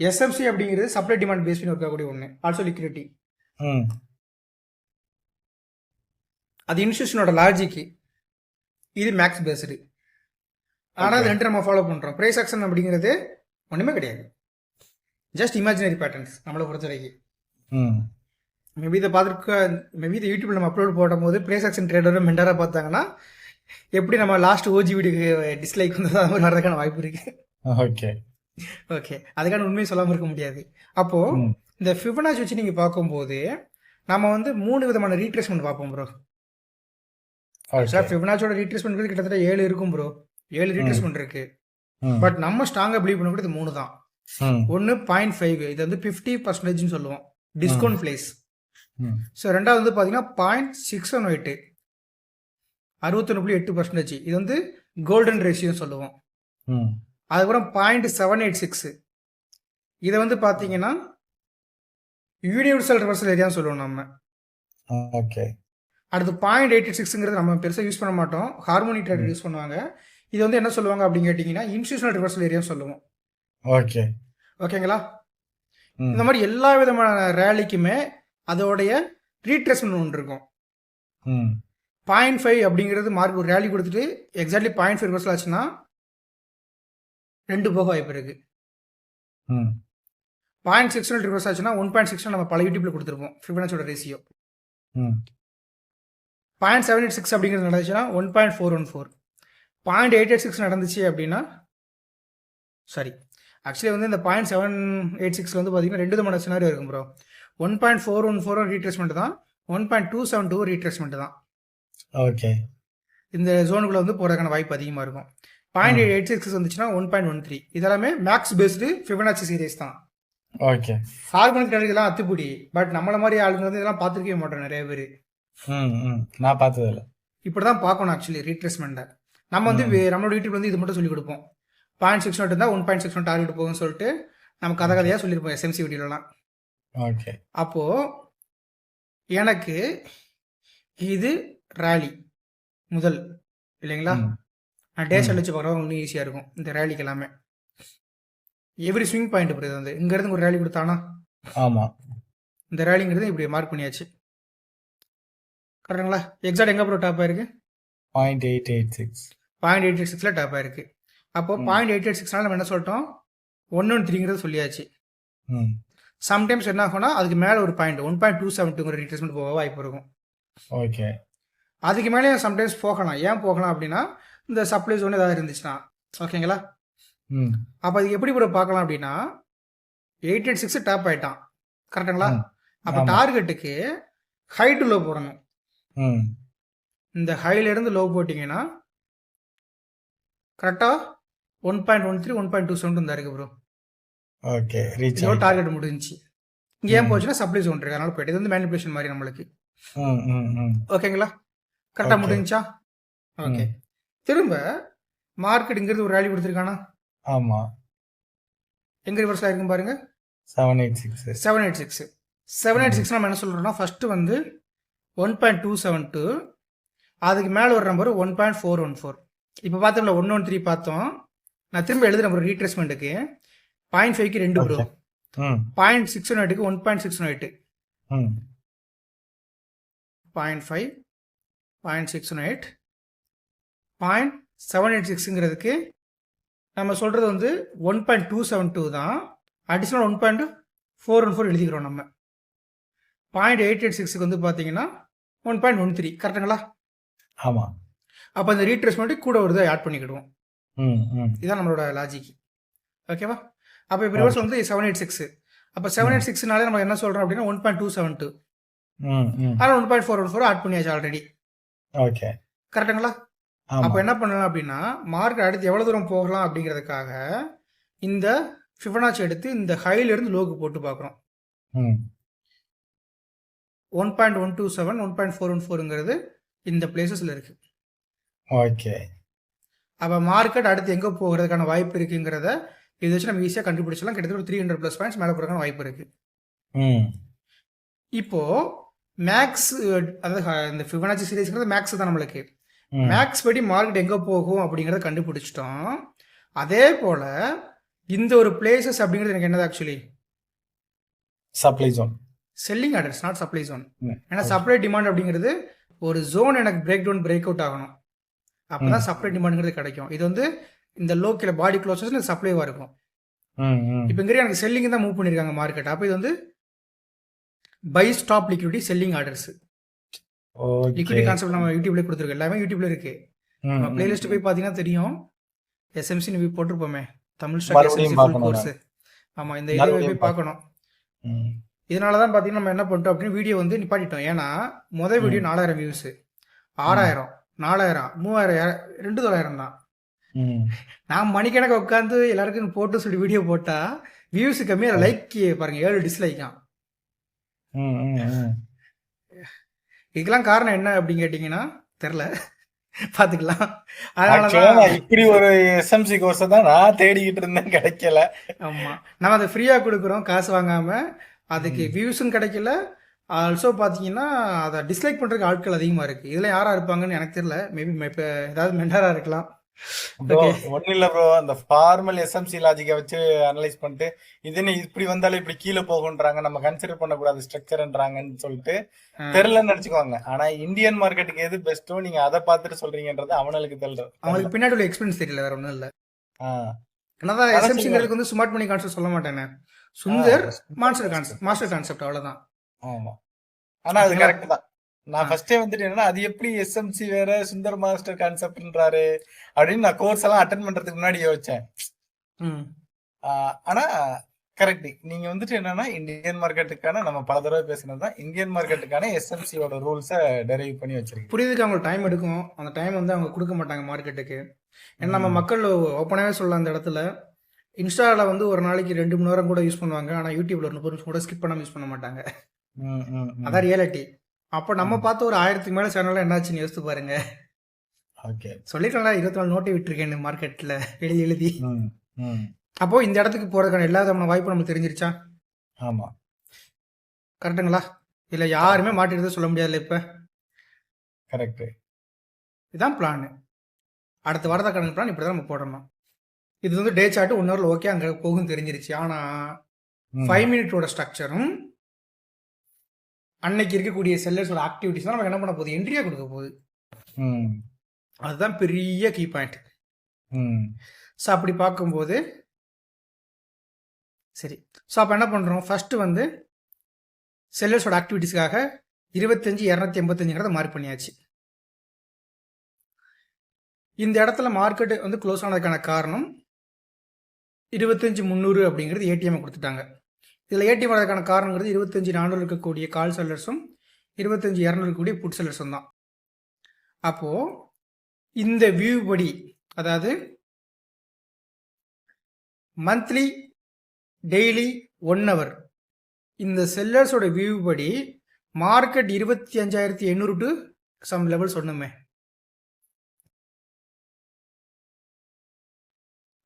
எஸ்எம்சி அப்படிங்கிறது சப்ளை டிமாண்ட் பேஸ் பண்ணி ஒர்க் ஆகக்கூடிய ஒன்று ஆல்சோ லிக்விடிட்டி ம். அது இன்ஸ்டியூஷனோட லாஜிக்கு இது மேக்ஸ் பேஸ்டு ஆனால். அது ரெண்டு நம்ம ஃபாலோ பண்ணுறோம் ப்ரைஸ் ஆக்ஷன் அப்படிங்கிறது ஒன்றுமே கிடையாது. ஜஸ்ட் இமேஜினரி பேட்டர்ன்ஸ் நம்மளை பொறுத்த வரைக்கும் ம். மேபி இதை பார்த்துருக்க மேபி இதை யூடியூப்ல நம்ம அப்லோட் போடும்போது ப்ரைஸ் ஆக்ஷன் ட்ரேடரும் மெண்டராக பார்த்தாங்கன்னா எப்படி நம்ம லாஸ்ட் ஓஜி வீடியோக்கு டிஸ்லைக் வந்ததோ அது மாதிரி வரதுக்கான வாய்ப்பு இருக்கு. ஓகே. ஓகே அதுக்கான உண்மையை சொல்லாமல் இருக்க முடியாது. அப்போது ம். இந்த ஃபிபனாச்சி வச்சு நீங்கள் பார்க்கும்போது நம்ம வந்து மூணு விதமான ரீட்ரேஸ்மெண்ட் பார்ப்போம் ப்ரோ சார் ஓகே ஃபிபனாச்சியோட ரீட்ரேஸ்மெண்ட் கிட்டத்தட்ட ஏழு இருக்கும் ப்ரோ ஏழு ரீட்ரேஸ்மெண்ட் இருக்கு. பட் நம்ம ஸ்ட்ராங்காக பிலீவ் பண்ண கூட இது மூணு தான். ம். ஒன்று பாயிண்ட் ஃபைவ் இது வந்து ஃபிஃப்டி பர்சன்டேஜ்னு சொல்லுவோம். டிஸ்கவுண்ட் பிளேஸ் ஸோ ரெண்டாவது வந்து பார்த்தீங்கன்னா பாயிண்ட் சிக்ஸ் ஒன் எயிட்டு அறுபத்தொன்று புள்ளி எட்டு பர்சன்டேஜ் இது வந்து கோல்டன் ரேஷியோன்னு சொல்லுவோம். அதுக்கப்புறம் பாயிண்ட் செவன் எயிட் சிக்ஸு இதை வந்து பார்த்தீங்கன்னா யூனிவர்சல் ரிவர்சல் ஏரியான்னு சொல்லுவோம் நம்ம. ஓகே அடுத்து பாயிண்ட் எயிட்டி சிக்ஸுங்கிறது நம்ம பெருசாக யூஸ் பண்ண மாட்டோம். ஹார்மோனி ட்ரேட் யூஸ் பண்ணுவாங்க. இது வந்து என்ன சொல்லுவாங்க அப்படின்னு கேட்டிங்கன்னா இன்ஸ்டியூஷனல் ரிவர்சல் ஏரியான்னு சொல்லுவோம். ஓகே ஓகேங்களா இந்த மாதிரி எல்லா விதமான ரேலிக்குமே அதோடைய ரீட்ரேஸ்மெண்ட் ஒன்று இருக்கும். பாயிண்ட் ஃபைவ் அப்படிங்கிறது மார்க் ஒரு ரேலி கொடுத்துட்டு எக்ஸாக்ட்லி பாயிண்ட் ஃபைவ் ரிவர்சல் ஆச்சுன்னா ரெண்டு போக வாய்ப்பு இருக்கு. பாயிண்ட் சிக்ஸ் ரிவர்ஸ் ஆச்சுன்னா ஒன் பாயிண்ட் சிக்ஸ் நம்ம பல யூடியூப்ல கொடுத்துருப்போம். ஃபிபனாச்சோட ரேஷியோ ம். பாயிண்ட் செவன் எயிட் சிக்ஸ் அப்படிங்கிறது நடந்துச்சுன்னா one point four one four point eight eight six நடந்துச்சு அப்படின்னா சாரி ஆக்சுவலி வந்து இந்த பாயிண்ட் செவன் எயிட் சிக்ஸ் வந்து பார்த்தீங்கன்னா ரெண்டு விதமான சினாரியோ இருக்கும் bro one point four one four retracement தான் one point two seven two retracement தான். ஓகே இந்த ஜோனுக்குள்ள வந்து போகிறதுக்கான வாய்ப்பு அதிகமாக இருக்கும். பாயிண்ட் எயிட் சிக்ஸ் வந்துச்சுன்னா ஒன் பாயிண்ட் ஒன் த்ரீ இதெல்லாமே மேக்ஸ் பேஸ்டு ஃபிபனாச்சி சீரிஸ் தான். ஓகே ஹார்மோனிக் இதெல்லாம் அத்துப்படி பட் நம்மள மாதிரி ஆளுங்க வந்து இதெல்லாம் பார்த்துருக்கவே மாட்டோம் நிறைய பேர். நான் பார்த்ததில்ல. இப்படி தான் பார்க்கணும் ஆக்சுவலி ரீட்ரேஸ்மெண்ட்டை நம்ம வந்து நம்மளோட யூடியூப் வந்து இது மட்டும் சொல்லிக் கொடுப்போம். பாயிண்ட் சிக்ஸ் நோட் இருந்தால் one point six note target போகும்னு சொல்லிட்டு நம்ம கதை கதையாக சொல்லியிருப்போம் எஸ்எம்சி வீடியோலாம் ஓகே அப்போது எனக்கு இது ரேலி முதல் இல்லைங்களா? நான் டே ம். வச்சு பார்க்குறது இன்னும் ஈஸியாக இருக்கும் இந்த ரேலிக்கு எல்லாமே. எவ்ரி ஸ்விங் பாயிண்ட் இப்படி வந்து இங்கேருந்து ஒரு ரேலி கொடுத்தானா? ஆமாம் இந்த ரேலிங்கிறது இப்படி மார்க் பண்ணியாச்சு. கரெக்டுங்களா எக்ஸாக்ட் எங்கே ப்ரோ டாப் ஆயிருக்கு point eight eight six point eight eight சிக்ஸில் டாப் ஆயிருக்கு அப்போ. பாயிண்ட் எயிட் எயிட் சிக்ஸ்னால நம்ம என்ன சொல்லிட்டோம்? ஒன்று ஒன் த்ரீங்கிறது சொல்லியாச்சு. சம்டைம்ஸ் என்ன ஆகும்னா அதுக்கு மேலே ஒரு point one point two seven டூங்கிற retracement போக வாய்ப்பு இருக்கும். ஓகே. அதுக்கு மேலே சம்டைம்ஸ் போகலாம். ஏன் போகலாம் அப்படின்னா இந்த சப்ளை ஜோன் ஏதாவது இருந்துச்சுன்னா. ஓகேங்களா? அப்போ அது எப்படி ப்ரோ பார்க்கலாம் அப்படின்னா எயிட் எயிட் சிக்ஸ் டாப் ஆயிட்டான். கரெக்டுங்களா. அப்போ. டார்கெட்டுக்கு ஹை டு லோ போடணும். இந்த ஹைல இருந்து லோ போட்டிங்கன்னா கரெக்டாக one point one three one point two இருந்தா இருக்கு ப்ரோ ஓகே ரீச் இதோட டார்கெட் முடிஞ்சுச்சு. இங்கே ஏன் ம். போச்சுன்னா சப்ளை ஜோன் இருக்கு. அதனால போயிட்டு இது வந்து மேனிபுலேஷன் மாதிரி நம்மளுக்கு. ம் ம் ம். ஓகேங்களா கரெக்டாக. முடிஞ்சுச்சா? ஓகே திரும்ப மார்க்கெட் இங்கிருந்து ஒரு ரேலி கொடுத்துருக்கானா? ஆமா. எங்க ரிவர்ஸ் ஆயிருக்கும் பாருங்க. Seven eight six seven eight six seven eight six நம்ம என்ன சொல்றோம்னா ஃபர்ஸ்ட் வந்து one point two seven two அதுக்கு மேலே ஒரு number one point four one four இப்போ பார்த்தோம்ல ஒன் ஒன் த்ரீ பார்த்தோம். நான் திரும்ப எழுதுறேன் ப்ரோ ரீட்ரேஸ்மெண்ட்டுக்கு பாயிண்ட் ஃபைவ்க்கு ரெண்டு ப்ரோ பாயிண்ட் சிக்ஸ் ஒன் எயிட்டுக்கு one point six one eight point five point six one eight point seven eight சிக்ஸுங்கிறதுக்கு நம்ம சொல்கிறது வந்து one point two seven two தான். Additional one point four one four எழுதிக்கிறோம் நம்ம. Point eight eight சிக்ஸுக்கு வந்து பார்த்தீங்கன்னா ஒன் பாயிண்ட் ஒன் த்ரீ கரெக்டுங்களா ஆமா. அப்போ இந்த ரீட்ரேஸ்மெண்ட்டு கூட ஒரு இதை ஆட் பண்ணிக்கிடுவோம். இதுதான் நம்மளோட லாஜிக் ஓகேவா அப்போ இப்போ ரிவர்ஸ் வந்து செவன் எயிட் சிக்ஸ் அப்போ செவன் எயிட் சிக்ஸ்னாலே நம்ம என்ன சொல்கிறோம் அப்படின்னா one point two seven two ஆனால் one point four one four add பண்ணியாச்சு ஆல்ரெடி ஓகே கரெக்டுங்களா அப்போ என்ன பண்ணலாம் அப்படின்னா மார்க்கெட் அடுத்து எவ்வளோ தூரம் போகலாம் அப்படிங்கிறதுக்காக இந்த ஃபிபனாச்சி எடுத்து இந்த ஹைல இருந்து லோக்கு போட்டு பார்க்குறோம். One point one two seven one point four one ஃபோருங்கிறது இந்த பிளேசஸில் இருக்கு. ஓகே அப்போ மார்க்கெட் அடுத்து எங்கே போகிறதுக்கான வாய்ப்பு இருக்குங்கிறத இதை வச்சு நம்ம ஈஸியாக கண்டுபிடிச்சலாம் கிட்டத்தட்ட த்ரீ ஹண்ட்ரட் ப்ளஸ் பாயிண்ட்ஸ் மேலே போகிறதுக்கான வாய்ப்பு இருக்கு. இப்போ மேக்ஸ் அதாவது இந்த ஃபிபனாச்சி சீரீஸ்ங்கிறது மேக்ஸ் தான் நம்மளுக்கு. மேக்ஸ் படி மார்க்கெட் எங்கே போகும் அப்படிங்கிறத கண்டுபிடிச்சிட்டோம். அதே போல் இந்த ஒரு பிளேசஸ் அப்படிங்கிறது எனக்கு என்னது actually supply zone selling orders not supply zone. ஏன்னா சப்ளை டிமாண்ட் அப்படிங்கிறது ஒரு ஜோன் எனக்கு பிரேக் டவுன் பிரேக் அவுட் ஆகணும். அப்பதான். சப்ளை டிமாண்டுங்கிறது கிடைக்கும். இது வந்து இந்த லோக்கில் பாடி க்ளோசஸ் இந்த சப்ளைவாக இருக்கும். இப்போ இங்கே எனக்கு செல்லிங் தான் மூவ் பண்ணியிருக்காங்க மார்க்கெட் அப்போ இது வந்து by stop liquidity selling orders liquidity concept நம்ம யூடியூப்ல கொடுத்துருக்கோம் எல்லாமே யூடியூப்ல இருக்கு. நம்ம பிளேலிஸ்ட் போய் பார்த்தீங்கன்னா தெரியும். எஸ்எம்சி நீ போட்டிருப்போமே. Tamil stock SMC full course ஆமா இந்த இதை போய் பார்க்கணும். இதனால தான் பார்த்தீங்கன்னா நம்ம என்ன பண்ணிட்டோம் அப்படின்னு வீடியோ வந்து நிப்பாட்டிட்டோம். ஏன்னா முதல் வீடியோ நாலாயிரம் வியூஸ் ஆறாயிரம். நாலாயிரம் மூவாயிரம் ரெண்டு தொள்ளாயிரம் தான். நான் மணிக்கணக்கு உட்காந்து எல்லாருக்கும் போட்டு சொல்லி வீடியோ போட்டா வியூஸ் கம்மியாக லைக் பாருங்க ஏழு டிஸ்லைக்காம் இதுக்கெல்லாம் காரணம் என்ன அப்படின்னு கேட்டிங்கன்னா தெரில பார்த்துக்கலாம் அதனால இப்படி ஒரு எஸ்எம்சி கோர்ஸ் தான் நான் தேடிக்கிட்டு இருந்தேன் கிடைக்கல. ஆமாம் நம்ம அதை ஃப்ரீயாக கொடுக்குறோம் காசு வாங்காமல் அதுக்கு வியூஸும் கிடைக்கல ஆல்சோ பார்த்தீங்கன்னா அதை டிஸ்லைக் பண்ணுறதுக்கு ஆட்கள் அதிகமாக இருக்குது இதில் யாராக இருப்பாங்கன்னு எனக்கு தெரியல. மேபி இப்போ ஏதாவது மென்டராக இருக்கலாம். ஒன்றும் இல்லை ப்ரோ அந்த ஃபார்மல் எஸ்எம்சி லாஜிக்கை வச்சு அனலைஸ் பண்ணிட்டு இது என்ன இப்படி வந்தாலும் இப்படி கீழே போகுன்றாங்க நம்ம கன்சிடர் பண்ணக்கூடாது ஸ்ட்ரக்சர்ன்றாங்கன்னு சொல்லிட்டு. தெரிலன்னு நினச்சிக்குவாங்க ஆனா இந்தியன் மார்க்கெட்டுக்கு எது பெஸ்ட்டோ நீங்க அதை பார்த்துட்டு சொல்றீங்கன்றது அவனுக்கு தெரியல. அவங்களுக்கு பின்னாடி உள்ள எக்ஸ்பீரியன்ஸ் தெரியல வேற ஒன்றும் இல்லை. என்னதான் எஸ்எம்சிங்களுக்கு வந்து ஸ்மார்ட் மணி கான்செப்ட் சொல்ல மாட்டேனே. Sundar master concept master concept அவ்வளோதான் ஆமா. ஆனா அது? கரெக்ட் தான். நான். ஃபர்ஸ்டே வந்துட்டு என்னன்னா அது எப்படி எஸ்எம்சி வேற சுந்தர் மாஸ்டர் கான்செப்ட்ன்றாரு அப்படின்னு நான் கோர்ஸ் எல்லாம் அட்டன் பண்றதுக்கு முன்னாடி யோசிச்சேன். ஆனா கரெக்ட் நீங்க வந்துட்டு என்னன்னா இந்தியன் மார்க்கெட்டுக்கான நம்ம பல தடவை பேசுனது தான். இந்தியன் மார்க்கெட்டுக்கான எஸ்எம்சியோட ரூல்ஸை டெரைவ் பண்ணி வச்சிருக்கேன் புரியுதுக்கு அவங்களுக்கு டைம் எடுக்கும். அந்த டைம் வந்து அவங்க கொடுக்க மாட்டாங்க மார்க்கெட்டுக்கு ஏன்னா நம்ம மக்கள் ஓப்பனாகவே சொல்லலாம் அந்த இடத்துல. இன்ஸ்டாவில் வந்து ஒரு நாளைக்கு ரெண்டு மணி நேரம் கூட யூஸ் பண்ணுவாங்க. ஆனால் யூடியூப்ல முப்பது நிமிஷம் கூட ஸ்கிப் பண்ணாமல் யூஸ் பண்ண மாட்டாங்க. அதான் ரியாலிட்டி அப்போ நம்ம. பார்த்து ஒரு ஆயிரத்துக்கு மேலே சேனல்லாம் என்னாச்சுன்னு யோசித்து பாருங்க. ஓகே சொல்லிக்கலாம் இருபத்தி நாலு நோட்டை விட்டுருக்கேன் மார்க்கெட்டில் எழுதி. எழுதி. அப்போ இந்த இடத்துக்கு போகிறதுக்கான எல்லா விதமான வாய்ப்பு நமக்கு தெரிஞ்சிருச்சா? ஆமா. கரெக்டுங்களா இல்லை யாருமே மாட்டிட்டு சொல்ல முடியாதுல்ல இப்போ? கரெக்ட் இதுதான் பிளான் அடுத்த வாரத்தை கணக்கு பிளான் இப்படி தான் நம்ம போடணும். இது வந்து டே சார்ட் ஒன் ஹவரில் ஓகே அங்கே போகும் தெரிஞ்சிருச்சு. ஆனால் ஃபைவ் மினிட்டோட ஸ்ட்ரக்சரும் அன்னைக்கு இருக்கக்கூடிய செல்லர்ஸோட ஆக்டிவிட்டிஸ் நம்ம என்ன பண்ண போகுது? என்ட்ரியா கொடுக்க போகுது. அதுதான் பெரிய கீ பாயிண்ட் ம். ஸோ அப்படி பார்க்கும்போது சரி. ஸோ அப்போ என்ன பண்ணுறோம் ஃபர்ஸ்ட் வந்து செல்லர்ஸோட ஆக்டிவிட்டீஸ்க்காக இருபத்தஞ்சு இரநூத்தி எண்பத்தஞ்சுங்கிறத மார்க் பண்ணியாச்சு. இந்த இடத்துல மார்க்கெட் வந்து க்ளோஸ் ஆனதுக்கான காரணம் இருபத்தஞ்சு முந்நூறு அப்படிங்கிறது ஏடிஎம் கொடுத்துட்டாங்க. இதில் ஏடிஎம் வரதுக்கான காரணங்கிறது இருபத்தஞ்சி நானூறு இருக்கக்கூடிய கால் செல்லர்ஸும் இருபத்தஞ்சி இரநூறு கூடிய புட் செல்லர்ஸும் தான். அப்போது இந்த வியூ படி அதாவது மந்த்லி டெய்லி ஒன் ஹவர் இந்த செல்லர்ஸோட வியூ படி மார்க்கெட் இருபத்தி அஞ்சாயிரத்தி எண்ணூறு டு சம் லெவல் சொன்னோமே.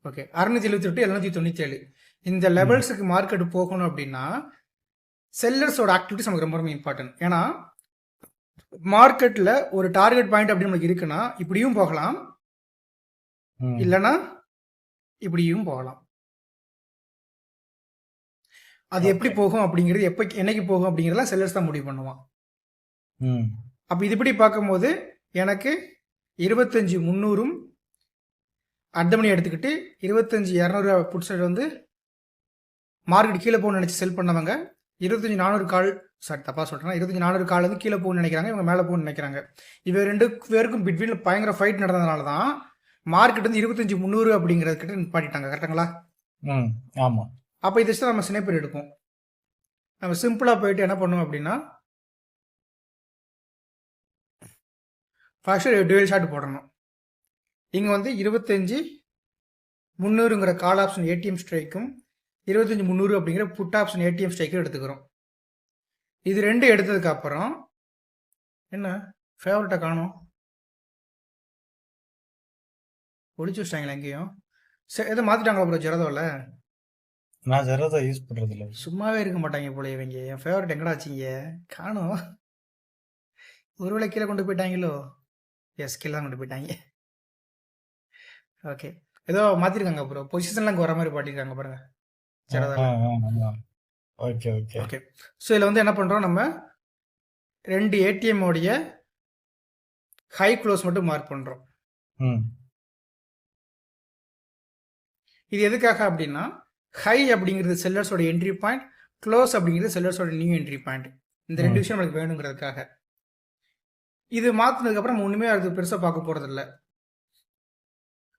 ஓகே அறுநூத்தி எழுபத்தி எட்டு எழுநூத்தி தொண்ணூத்தி ஏழு இந்த லெவல்ஸுக்கு மார்க்கெட் போகணும் அப்படின்னா செல்லர்ஸோட ஆக்டிவிட்டிஸ் நமக்கு ரொம்ப ரொம்ப இம்பார்ட்டன்ட் ஏன்னா மார்க்கெட்டில் ஒரு டார்கெட் பாயிண்ட் அப்படின்னு நமக்கு இருக்குன்னா இப்படியும் போகலாம். இல்லைன்னா இப்படியும் போகலாம். அது எப்படி போகும் அப்படிங்கிறது எப்போ என்னைக்கு போகும் அப்படிங்கிறதெல்லாம் செல்லர்ஸ் தான் முடிவு பண்ணுவான். அப்போ இதுபடி பார்க்கும்போது எனக்கு இருபத்தஞ்சி முந்நூறும் அடுத்த மணி எடுத்துக்கிட்டு இருபத்தஞ்சி இரநூறு புட்சைட் வந்து மார்க்கெட் கீழே போகணும்னு நினச்சி செல் பண்ணவங்க இருபத்தஞ்சி நானூறு கால் சாரி தப்பாக சொல்கிறேன் இருபத்தஞ்சி நானூறு கால் வந்து கீழே போகணும்னு நினைக்கிறாங்க இவங்க மேலே போகணும்னு நினைக்கிறாங்க. இவ ரெண்டு பேருக்கும் பிட்வீனில் பயங்கர ஃபைட் நடந்ததுனால தான் மார்க்கெட் வந்து இருபத்தஞ்சி முந்நூறு அப்படிங்கிறது கிட்ட நிப்பாட்டிட்டாங்க. கரெக்டுங்களா ம். ஆமா. அப்போ இதை வச்சு நம்ம சினைப்பர் எடுப்போம். நம்ம சிம்பிளாக போயிட்டு என்ன பண்ணுவோம் அப்படின்னா ஃபர்ஸ்ட் டுவெல் ஷாட் போடணும். இங்கே வந்து இருபத்தஞ்சி முந்நூறுங்கிற கால் ஆப்ஷன் ஏடிஎம் ஸ்ட்ரைக்கும் இருபத்தஞ்சி முந்நூறு அப்படிங்கிற புட் ஆப்ஷன் ஏடிஎம் ஸ்ட்ரைக்கும் எடுத்துக்கிறோம். இது ரெண்டு எடுத்ததுக்கு அப்புறம் என்ன? ஃபேவரட்டை காணும். ஒழிச்சு வச்சிட்டாங்களா எங்கேயும் சரி எதை மாற்றிட்டாங்களா ப்ரோ ஜெரதோவில் நான் ஜெரோதா யூஸ் பண்றது இல்ல சும்மாவே இருக்க மாட்டாங்க போல இவங்க. என் ஃபேவரட் எங்கடா வச்சீங்க? காணோம். ஒருவேளை கீழே கொண்டு போயிட்டாங்களோ? எஸ் கீழே தான் கொண்டு போயிட்டாங்க. ஓகே ஏதோ மாத்திருக்காங்க ப்ரோ பொசிஷன்லாம் வர மாதிரி பாட்டிருக்காங்க பாருங்க. சரி ஓகே ஓகே. ஓகே. ஸோ இதில் வந்து என்ன பண்ணுறோம் நம்ம ரெண்டு ஏடிஎம் உடைய ஹை க்ளோஸ் மட்டும் மார்க் பண்ணுறோம் ம். இது எதுக்காக அப்படின்னா ஹை அப்படிங்கிறது செல்லர்ஸோட என்ட்ரி பாயிண்ட் க்ளோஸ் அப்படிங்கிறது செல்லர்ஸோட நியூ என்ட்ரி பாயிண்ட் இந்த ரெண்டு. விஷயம் நமக்கு வேணுங்கிறதுக்காக. இது மாற்றினதுக்கு அப்புறம் நம்ம ஒன்றுமே அது பெருசாக பார்க்க போகிறது இல்லை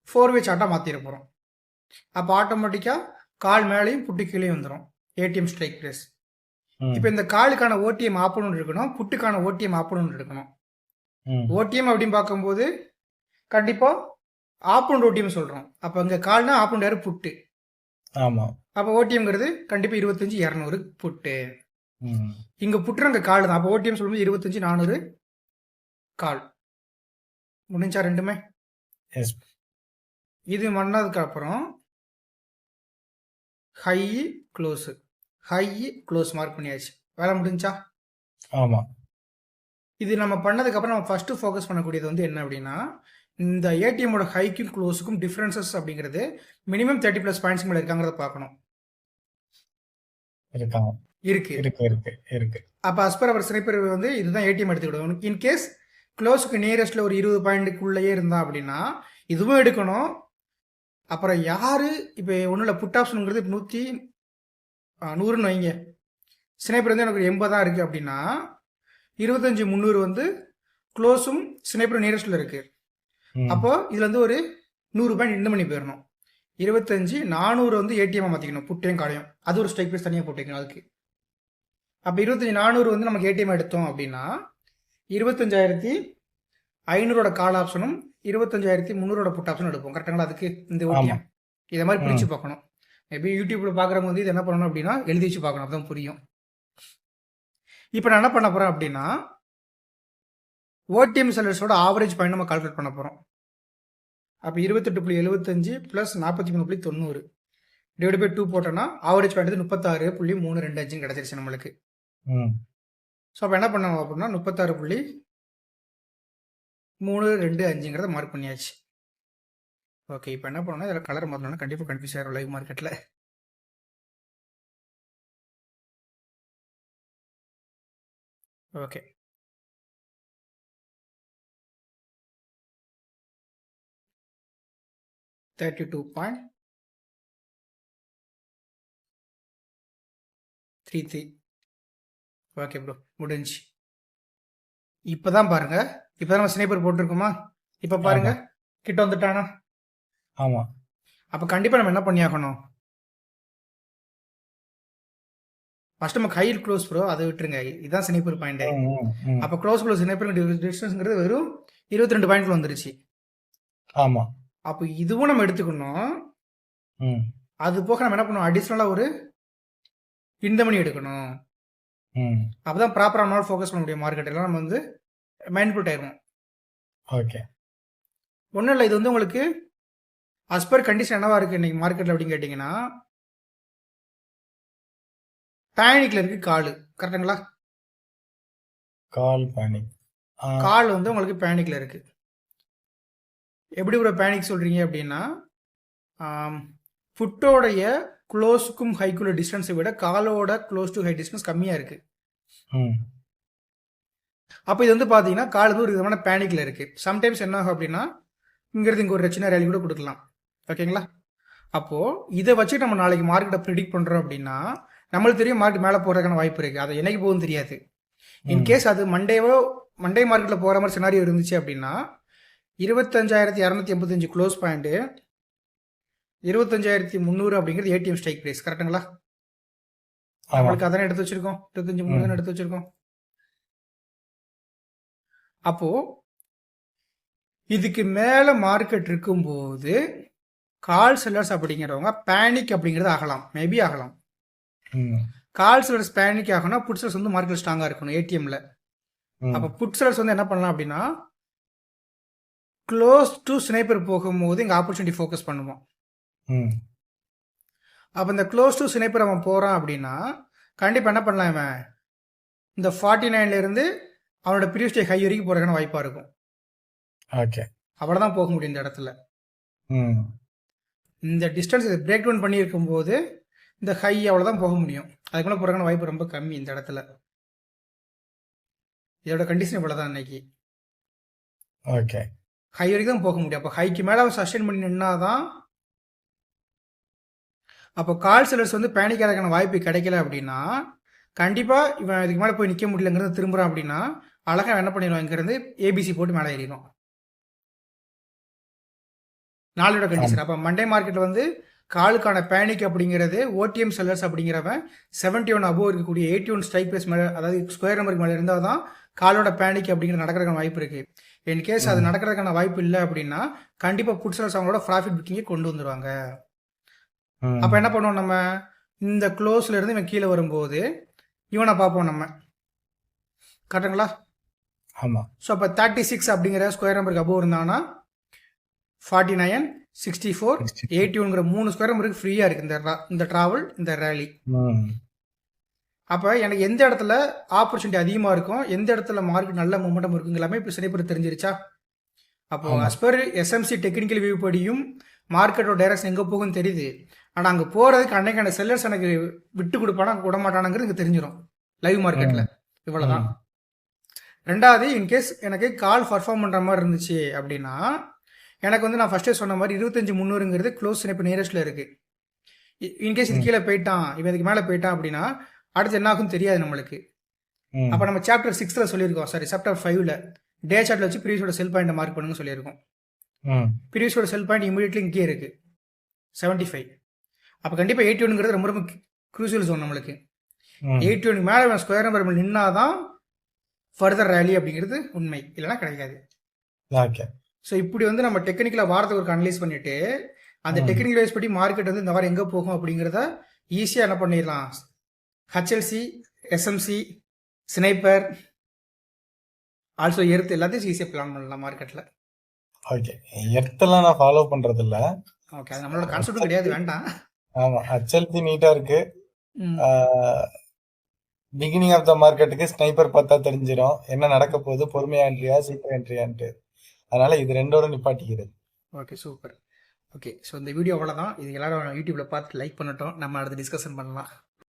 ஃபோர் வே சார்ட்டாக மாற்றிட போகிறோம் அப்போ ஆட்டோமேட்டிக்காக கால் மேலேயும் புட்டு கீழேயும் வந்துடும் ஏடிஎம் ஸ்ட்ரைக் ப்ரைஸ். இப்போ இந்த காலுக்கான ஓடிஎம் ஆப்பணும் இருக்கணும் புட்டுக்கான ஓடிஎம் ஆப்பணும் இருக்கணும். ஓடிஎம் அப்படின்னு பார்க்கும்போது கண்டிப்பாக ஆப்பன் ஓடிஎம் சொல்கிறோம் அப்போ இங்கே கால்னா ஆப்பன் யாரு புட்டு. ஆமா. அப்போ ஓடிஎம்ங்கிறது கண்டிப்பாக இருபத்தஞ்சி இரநூறு புட்டு. இங்கே புட்டு அங்கே கால் தான். அப்போ ஓடிஎம் சொல்லும்போது இருபத்தஞ்சி நானூறு கால். முடிஞ்சா ரெண்டுமே. எஸ் இது பண்ணதுக்கு அப்புறம் high close high close mark பண்ணியாச்சு. வேலை முடிஞ்சா? ஆமா. இது நம்ம பண்ணதுக்கு அப்புறம் நம்ம ஃபர்ஸ்ட் ஃபோக்கஸ் பண்ணக்கூடியது வந்து என்ன அப்படின்னா இந்த ஏடிஎம்மோட ஹைக்கும் க்ளோஸுக்கும் டிஃப்ரென்சஸ் அப்படிங்கிறது மினிமம் தேர்ட்டி ப்ளஸ் பாயிண்ட்ஸ் மேலே இருக்காங்கிறத பார்க்கணும். இருக்காங்க இருக்கு. இருக்கு இருக்கு இருக்கு. அப்போ அஸ்பர் அவர் ஸ்னைப்பர் வந்து இதுதான் ஏடிஎம் எடுத்துக்கிடுவோம். இன்கேஸ் க்ளோஸுக்கு நியரஸ்ட்டில் ஒரு இருபது பாயிண்ட்டுக்குள்ளேயே இருந்தா அப்படின்னா இதுவும் எடுக்கணும். அப்புறம் யார்? இப்போ ஒன்றும் இல்லை புட் ஆப்ஷனுங்கிறது நூற்றி நூறுன்னு வைங்க. ஸ்னைப்பர் வந்து எனக்கு ஒரு எண்பதாக இருக்குது அப்படின்னா இருபத்தஞ்சி முந்நூறு வந்து க்ளோஸும் ஸ்னைப்பர் நியரஸ்ட்டில் இருக்குது ம். அப்போ இதில் வந்து ஒரு நூறு பாயிண்ட் இந்த பண்ணி போயிடணும் இருபத்தஞ்சி நானூறு வந்து ஏடிஎம் மாற்றிக்கணும் புட்டையும் காலையும் அது ஒரு ஸ்ட்ரைக் ப்ரைஸ் தனியாக போட்டுக்கணும் அதுக்கு. அப்போ இருபத்தஞ்சி நானூறு வந்து நமக்கு ஏடிஎம் எடுத்தோம் அப்படின்னா இருபத்தஞ்சாயிரத்தி ஐநூறோட கால் ஆப்ஷனும் இருபத்தஞ்சாயிரத்தி முந்நூறோட புட் ஆப்ஷனும் எடுப்போம். கரெக்டாங்களா அதுக்கு இந்த ஓடிஎம் இதை மாதிரி பிரித்து பார்க்கணும். மேபி யூடியூப்ல பார்க்குறவங்க வந்து இது என்ன பண்ணணும் அப்படின்னா எழுதி வச்சு பார்க்கணும். அப்பதான் புரியும். இப்போ நான் என்ன பண்ண போறேன் அப்படின்னா ஓடிஎம் செல்லர்ஸோட ஆவரேஜ் பாயிண்ட் நம்ம கால்குலேட் பண்ண போகிறோம் அப்போ இருபத்தெட்டு புள்ளி எழுபத்தஞ்சு ப்ளஸ் நாற்பத்தி மூணு புள்ளி தொண்ணூறு டிவைட் பை டூ போட்டோன்னா ஆவரேஜ் பாயிண்ட் முப்பத்தாறு புள்ளி மூணு ரெண்டு அஞ்சுன்னு கிடச்சிருச்சு நம்மளுக்கு. ஸோ அப்போ என்ன பண்ணோம் அப்படின்னா முப்பத்தாறு புள்ளி மூணு ரெண்டு அஞ்சுங்கிறத மார்க் பண்ணியாச்சு. ஓகே இப்போ என்ன பண்ணணும் இதில் கலர் மாற்றணும்னா கண்டிப்பாக கன்ஃபியூஸ் ஆகிடும் லைவ் மார்க்கெட்டில் okay thirty two point three three okay bro முடிஞ்சு இப்போதான் பாருங்கள் இப்போதான் நம்ம ஸ்னைப்பர் போட்டிருக்கோமா? இப்போ பாருங்க. கிட்ட வந்துட்டானா? ஆமா. அப்போ கண்டிப்பாக நம்ம என்ன பண்ணியாகணும்? ஃபர்ஸ்ட் நம்ம ஹை க்ளோஸ் ப்ரோ அதை விட்டுருங்க. இதுதான் ஸ்னைப்பர் பாயிண்ட். அப்போ க்ளோஸ் க்ளோஸ் ஸ்னைப்பர் டிஸ்டன்ஸ்ங்கிறது வெறும் இருபத்தி ரெண்டு பாயிண்ட்ல வந்துருச்சு. ஆமா. அப்போ இதுவும் நம்ம எடுத்துக்கணும். அது போக நம்ம என்ன பண்ணுவோம் அடிஷ்னலாக ஒரு இந்த மணி எடுக்கணும். அப்பதான் ப்ராப்பராக நம்மளால ஃபோக்கஸ் பண்ண முடியும் மார்க்கெட் எல்லாம். நம்ம வந்து மைண்ட் ஆயிரும் ஓகே ஒன்றும் இல்லை இது வந்து உங்களுக்கு per கண்டிஷன் என்னவா இருக்கு இன்னைக்கு மார்க்கெட்ல அப்படின்னு கேட்டிங்கன்னா பேனிக்ல இருக்கு கால். கரெக்டுங்களா கால் பேனிக் கால் வந்து உங்களுக்கு பேனிக்ல இருக்கு. எப்படி ஒரு பேனிக் சொல்றீங்க அப்படின்னா ஃபுட்டோடைய க்ளோஸுக்கும் ஹைக்குள்ள டிஸ்டன்ஸை விட காலோட க்ளோஸ் டு ஹை டிஸ்டன்ஸ் கம்மியாக இருக்கு. அப்போ இது வந்து பார்த்தீங்கன்னா கால் வந்து ஒரு விதமான பேனிக்ல இருக்கு. சம்டைம்ஸ் என்ன ஆகும் அப்படின்னா இங்கிறது இங்கே ஒரு சின்ன ரேலி கூட கொடுக்கலாம். ஓகேங்களா அப்போ இதை வச்சு நம்ம நாளைக்கு மார்க்கெட்டை ப்ரிடிக்ட் பண்றோம் அப்படின்னா நம்மளுக்கு தெரியும் மார்க்கெட் மேலே போறதுக்கான வாய்ப்பு இருக்கு. அது என்னைக்கு போகுதுன்னு தெரியாது. இன்கேஸ் அது மண்டேவோ மண்டே மார்க்கெட்டில் போகிற மாதிரி சினாரியோ இருந்துச்சு அப்படின்னா இருபத்தஞ்சாயிரத்தி இரநூத்தி எண்பத்தஞ்சு க்ளோஸ் பாயிண்ட்டு இருபத்தஞ்சாயிரத்தி முந்நூறு அப்படிங்கிறது ஏடிஎம் ஸ்ட்ரைக் ப்ரைஸ் கரெக்ட்டுங்களா ஆமா. நம்மளுக்கு அதானே எடுத்து வச்சிருக்கோம். இருபத்தஞ்சு முந்நூறு எடுத்து வச்சிருக்கோம். அப்போ இதுக்கு மேல மார்க்கெட் இருக்கும்போது கால் செல்லர்ஸ் அப்படிங்கிறவங்க பேனிக் அப்படிங்கிறது ஆகலாம். மேபி ஆகலாம். கால் செல்லர்ஸ் பேனிக் ஆகணும்னா புட் செல்லர்ஸ் வந்து மார்க்கெட் ஸ்ட்ராங்கா இருக்கணும் ஏடிஎம்ல. அப்போ புட் செல்லர்ஸ் வந்து என்ன பண்ணலாம் அப்படின்னா க்ளோஸ் டு ஸ்னைப்பர் போகும்போது இங்கே ஆப்பர்ச்சுனிட்டி ஃபோக்கஸ் பண்ணுவோம் அப்போ இந்த க்ளோஸ் டு ஸ்னைப்பர் அவன் போகிறான் அப்படின்னா கண்டிப்பாக என்ன பண்ணலாம் இவன்? இந்த ஃபார்ட்டி நைன்லேருந்து அவனோட ப்ரீவியஸ் டே ஹை வரைக்கும் போகிறதுக்கான வாய்ப்பாக இருக்கும். ஓகே அவ்வளோ தான் போக முடியும் இந்த இடத்துல. இந்த டிஸ்டன்ஸ் பிரேக் டவுன் பண்ணியிருக்கும் போது இந்த ஹை அவ்வளோதான் போக முடியும். அதுக்கு மேலே போகிறதுக்கான வாய்ப்பு ரொம்ப கம்மி இந்த இடத்துல. இதோட கண்டிஷன் இவ்வளோ தான் ஓகே ஹை வரைக்கும் தான் போக முடியும். அப்போ ஹைக்கு மேலே அவன் சஸ்டெயின் பண்ணி நின்னாதான் அப்போ கால் செல்லர்ஸ் வந்து பேனிக் ஆகிறதுக்கான வாய்ப்பு கிடைக்கல அப்படின்னா கண்டிப்பாக இவன் இதுக்கு மேலே போய் நிற்க முடியலங்கிறது திரும்புறான் அப்படின்னா அழகாக என்ன பண்ணிடுவான் இங்கேருந்து ஏபிசி போட்டு மேலே ஏறிடும் நாளோட கண்டிஷன் அப்போ மண்டே மார்க்கெட்டில் வந்து காலுக்கான பேனிக் அப்படிங்கிறது ஓடிஎம் செல்லர்ஸ் அப்படிங்கிறவன் செவன்டி ஒன் அபோவ் இருக்கக்கூடிய எயிட்டி ஒன் ஸ்ட்ரைக் ப்ரைஸ் மேலே அதாவது ஸ்கொயர் நம்பருக்கு மேலே இருந்தால் தான் காலோட பேனிக் அப்படிங்கிற நடக்கிறதுக்கான வாய்ப்பு இருக்கு. இன் கேஸ் அது நடக்கிறதுக்கான வாய்ப்பு இல்லை அப்படின்னா கண்டிப்பாக புட் செல்லர்ஸ் அவங்களோட ப்ராஃபிட் புக்கிங்கை கொண்டு வந்துருவாங்க. அப்போ என்ன பண்ணுவோம் நம்ம? இந்த க்ளோஸ்ல இருந்து இவன் கீழே வரும்போது இவனை பார்ப்போம் நம்ம. கரெக்டுங்களா? ஆமா. ஸோ அப்போ தேர்ட்டி சிக்ஸ் அப்படிங்கிற ஸ்கொயர் நம்பருக்கு அபோவ் இருந்தாங்கன்னா forty nine sixty four eighty ஒன்கிற மூணு ஸ்கொயர் நம்பருக்கு ஃப்ரீயாக இருக்குது இந்த இந்த ட்ராவல் இந்த ரேலி அப்போ எனக்கு எந்த இடத்துல ஆப்பர்ச்சுனிட்டி அதிகமாக இருக்கும் எந்த இடத்துல மார்க்கெட் நல்ல மூமெண்டம் இருக்குங்க எல்லாமே இப்போ சினைப்பர் தெரிஞ்சிருச்சா? அப்போ as per SMC technical view படியும் மார்க்கெட்டோட டைரக்ஷன் எங்கே போகும்னு தெரியுது. ஆனால் அங்கே போகிறதுக்கு அன்னைக்கான செல்லர்ஸ் எனக்கு விட்டு கொடுப்பானா விட மாட்டானுங்கிறது இங்கே தெரிஞ்சிடும் லைவ் மார்க்கெட்டில் இவ்வளோதான் ரெண்டாவது இன்கேஸ் எனக்கு கால் பர்ஃபார்ம் பண்ணுற மாதிரி இருந்துச்சு அப்படின்னா எனக்கு வந்து நான் ஃபர்ஸ்டே சொன்ன மாதிரி இருபத்தஞ்சு முந்நூறுங்கிறது க்ளோஸ் இப்போ நியரஸ்ட்டில் இருக்குது இன்கேஸ் இது. கீழே போயிட்டான் இவன் இதுக்கு மேலே போயிட்டான் அப்படின்னா அடுத்து என்ன ஆகும் தெரியாது நம்மளுக்கு. அப்போ நம்ம சாப்டர் சிக்ஸ்த்தில் சொல்லியிருக்கோம் சாரி சாப்டர் ஃபைவ்ல டே சார்ட்டில் வச்சு ப்ரீவியஸோட செல் பாயிண்ட் மார்க் பண்ணுங்க சொல்லியிருக்கோம். ப்ரீவியஸோட செல் பாயிண்ட் இமீடியட்லி இங்கே இருக்கு. செவன்ட்டி ஃபைவ் அப்போ கண்டிப்பாக எயிட்டி ஒன்ங்கிறது ரொம்ப ரொம்ப க்ரூசியல் ஜோன் நம்மளுக்கு. எயிட்டி ஒன் மேலே ஸ்கொயர் நம்பர் நின்னாதான் ஃபர்தர் ரேலி அப்படிங்கிறது உண்மை. இல்லைன்னா கிடைக்காது ஓகே. ஸோ இப்படி வந்து நம்ம டெக்னிக்கலாக வாரத்துக்கு ஒரு அனலைஸ் பண்ணிட்டு அந்த. டெக்னிக்கல் வைஸ் படி மார்க்கெட் வந்து இந்த வாரம் எங்கே போகும் அப்படிங்கிறத ஈஸியாக என்ன பண்ணிடலாம். HLC SMC sniper also earth எல்லாத்தையும் ஈஸியாக பிளான் பண்ணலாம் மார்க்கெட்டில் ஓகே. எர்த்தெல்லாம் நான் ஃபாலோ பண்றது இல்ல ஓகே அது நம்மளோட கான்செப்ட் கிடையாது வேண்டாம். ஆமா ஹெச்எல்பி நீட்டா இருக்கு. ம். பிகினிங் ஆஃப் த மார்க்கெட்டுக்கு ஸ்னைப்பர் பார்த்தா தெரிஞ்சிடும் என்ன நடக்க போகுது? பொறுமையா என்ட்ரியா சீக்கிரம் என்ட்ரியான்ட்டு அதனால இது ரெண்டோட நிப்பாட்டிக்கிறது. ஓகே சூப்பர் ஓகே ஸோ இந்த வீடியோ அவ்வளோதான் இது எல்லாரும் யூடியூப்ல பார்த்து லைக் பண்ணட்டும். நம்ம அடுத்து டிஸ்கஷன் பண்ணலாம்.